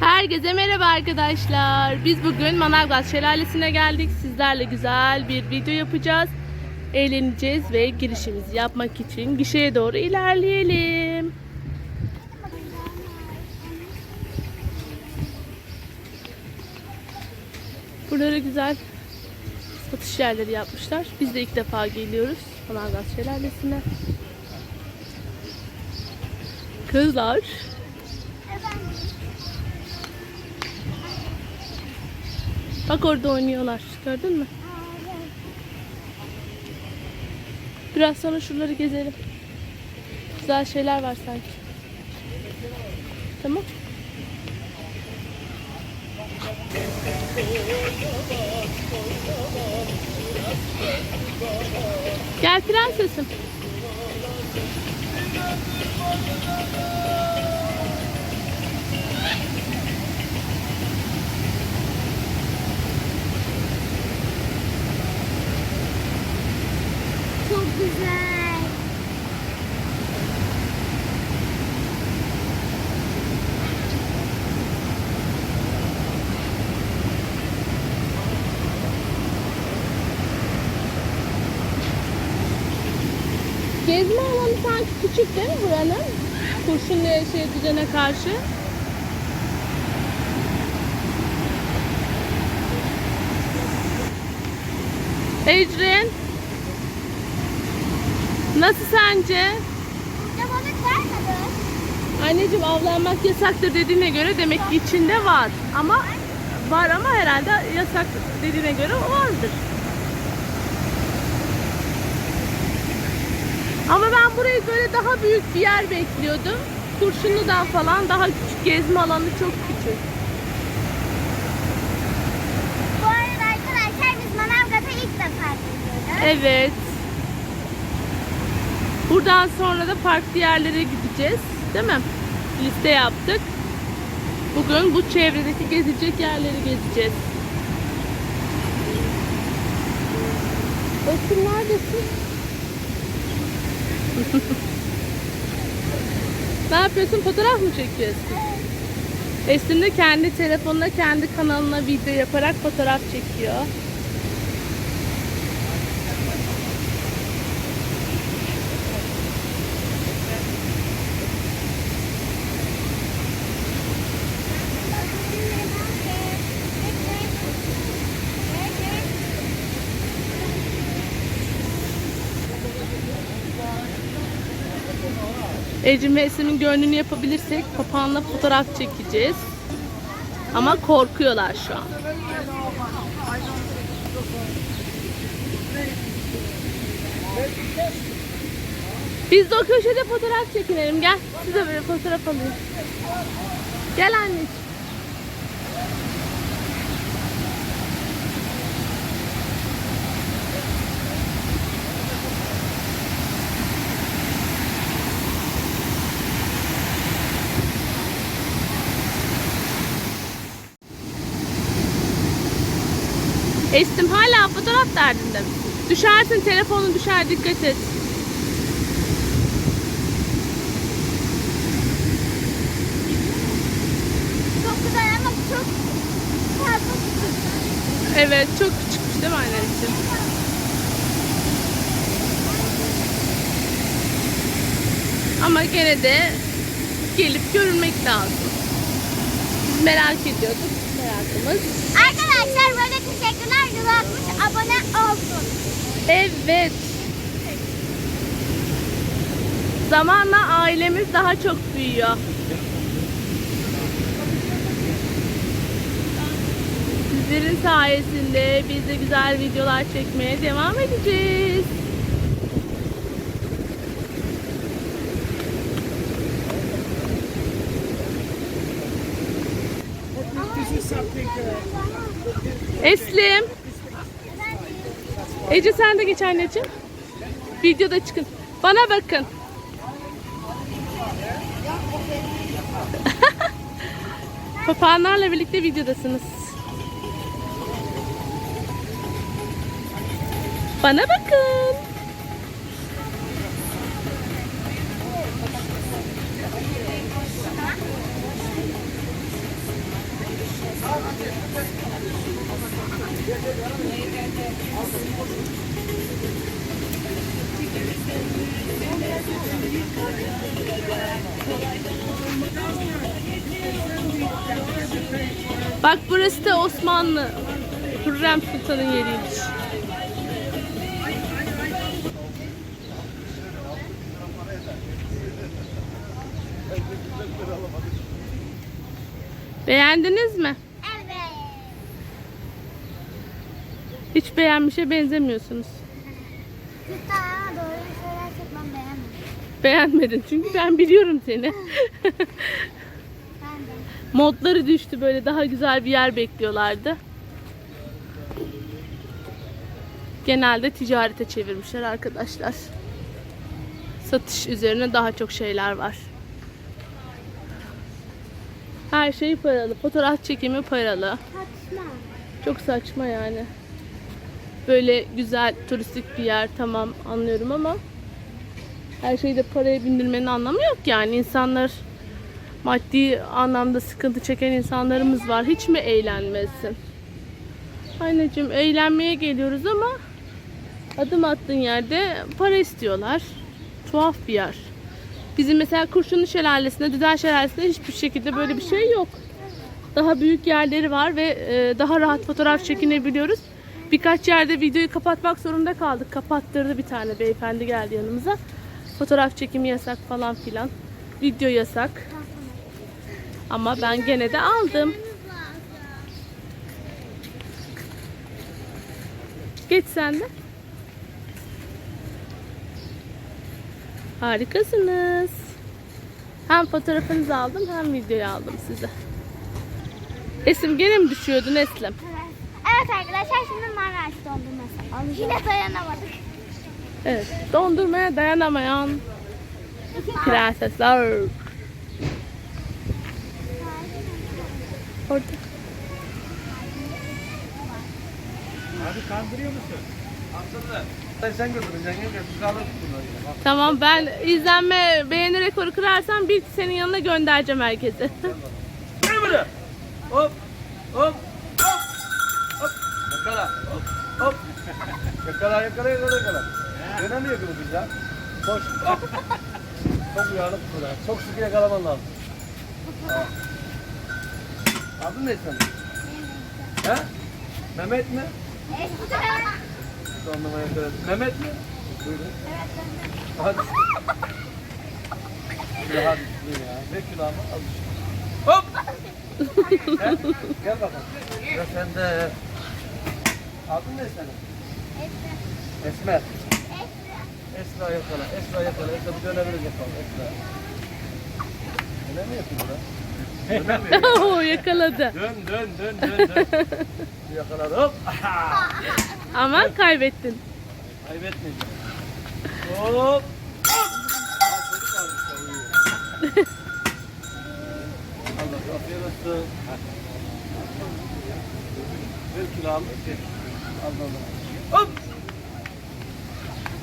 Herkese merhaba arkadaşlar. Biz bugün Manavgat Şelalesi'ne geldik. Sizlerle güzel bir video yapacağız. Eğleneceğiz ve girişimizi yapmak için gişeye doğru ilerleyelim. Buraları güzel satış yerleri yapmışlar. Biz de ilk defa geliyoruz Manavgat Şelalesi'ne. Kızlar Bak orada oynuyorlar. Gördün mü? Biraz sonra şuraları gezelim. Güzel şeyler var sanki. Tamam. Gel prensesim. Çok güzel. Gezme alanı sanki küçük değil mi buranın? Kurşun şey düzene karşı. Ecrin. Nasıl sence? Burada balık var mıdır? Anneciğim avlanmak yasaktır dediğine göre demek ki içinde var. Ama var ama herhalde yasak dediğine göre vardır. Ama ben burayı böyle daha büyük bir yer bekliyordum. Kurşunlu'dan falan daha küçük gezme alanı çok küçük. Bu arada arkadaşlar biz Manavgat'a ilk defa geliyoruz. Evet. Buradan sonra da farklı yerlere gideceğiz. Değil mi? Liste yaptık. Bugün bu çevredeki gezecek yerleri gezeceğiz. Esin neredesin? ne yapıyorsun? Fotoğraf mı çekiyorsun? Esin de kendi telefonuna, kendi kanalına video yaparak fotoğraf çekiyor. Ecrin ve Esin'in gönlünü yapabilirsek papağanla fotoğraf çekeceğiz. Ama korkuyorlar şu an. Biz de o köşede fotoğraf çekinelim. Gel. Size böyle fotoğraf alayım. Gel anneciğim. Estim hala fotoğraf derdinde? Düşersin telefonun düşer dikkat et. Çok güzel ama çok fazla küçük. Evet çok küçükmüş değil mi anneciğim? Ama gene de gelip görülmek lazım. Merak ediyorduk. Merakımız. Arkadaşlar böyle teşekkürler. 160 abone olsun. Evet. Zamanla ailemiz daha çok büyüyor. Sizlerin sayesinde biz de güzel videolar çekmeye devam edeceğiz. Eslim. Ece sen de geç anneciğim. Videoda çıkın. Bana bakın. Papağanlarla birlikte videodasınız. Bana bakın. Bak burası da Osmanlı. Hürrem Sultan'ın yeriymiş. Beğendiniz mi? Evet. Hiç beğenmişe benzemiyorsunuz. Hatta doğru söylersek ben beğenmedim. Beğenmedin çünkü ben biliyorum seni. Modları düştü böyle daha güzel bir yer bekliyorlardı. Genelde ticarete çevirmişler arkadaşlar. Satış üzerine daha çok şeyler var. Her şey paralı. Fotoğraf çekimi paralı. Saçma. Çok saçma yani. Böyle güzel turistik bir yer tamam anlıyorum ama her şeyi de paraya bindirmenin anlamı yok yani insanlar maddi anlamda sıkıntı çeken insanlarımız var. Hiç mi eğlenmesin? Anneciğim eğlenmeye geliyoruz ama adım attığın yerde para istiyorlar. Tuhaf bir yer. Bizim mesela Kurşunlu Şelalesi'nde, Düden Şelalesi'nde hiçbir şekilde böyle bir şey yok. Daha büyük yerleri var ve e, daha rahat fotoğraf çekinebiliyoruz. Birkaç yerde videoyu kapatmak zorunda kaldık. Kapattırdı bir tane beyefendi geldi yanımıza. Fotoğraf çekimi yasak falan filan. Video yasak. Ama ben gene de aldım. Geç sen de. Harikasınız. Hem fotoğrafınızı aldım hem videoyu aldım size. Esim gene mi düşüyordu Neslem? Evet. Evet arkadaşlar şimdi Maraş dondurması alacağız. Yine dayanamadık. Evet. Dondurmaya dayanamayan prensesler. Orada. Abi kandırıyor musun? Aslında. Sen götüreceksin. Tamam ben izlenme beğeni rekoru kırarsam bir senin yanına göndereceğim herkese. Gel buraya. Hop. Hop. Hop. Hop. Yakala. Hop. Hop. yakala yakala yakala yakala. Dönemiyor gibi biz ya. Koş. Çok uyanık burada. Çok sıkı yakalaman lazım. Adın ne senin? He? Mehmet mi? Dondurma yakaladı. Mehmet mi? Buyurun. Hadi. Şöyle hadi şuraya ya. Ver külahımı al işte. Hop! Gel, gel bakalım. Ya sen de. Adın ne senin? Esmer. Esra yakala, Esra yakala. Esra bir dönebilir yapalım. Esra. Öyle mi yapıyor lan? Dönemiyor. Oo yakaladı. Dön, dön, dön, dön, dön. Bir yakaladı. Hop! Aha! Ama kaybettin. Kaybetmeyeceğim. Hop! Hop! Aa, çocuk ya, uyuyor. Allah afiyet olsun. Ver külahımı. Gel. Al al, al. Hop!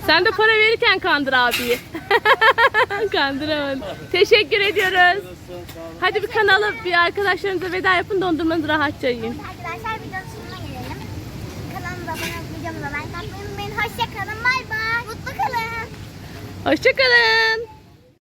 Sen de para verirken kandır abiyi. Kandıramadın. Teşekkür ediyoruz. Hadi bir kanalı bir arkadaşlarınıza veda yapın dondurmanızı rahatça yiyin. Arkadaşlar videonun sonuna gelelim. Kanalımıza abone olup videomuza like atmayı unutmayın. Hoşçakalın. Bay bay. Mutlu kalın. Hoşçakalın.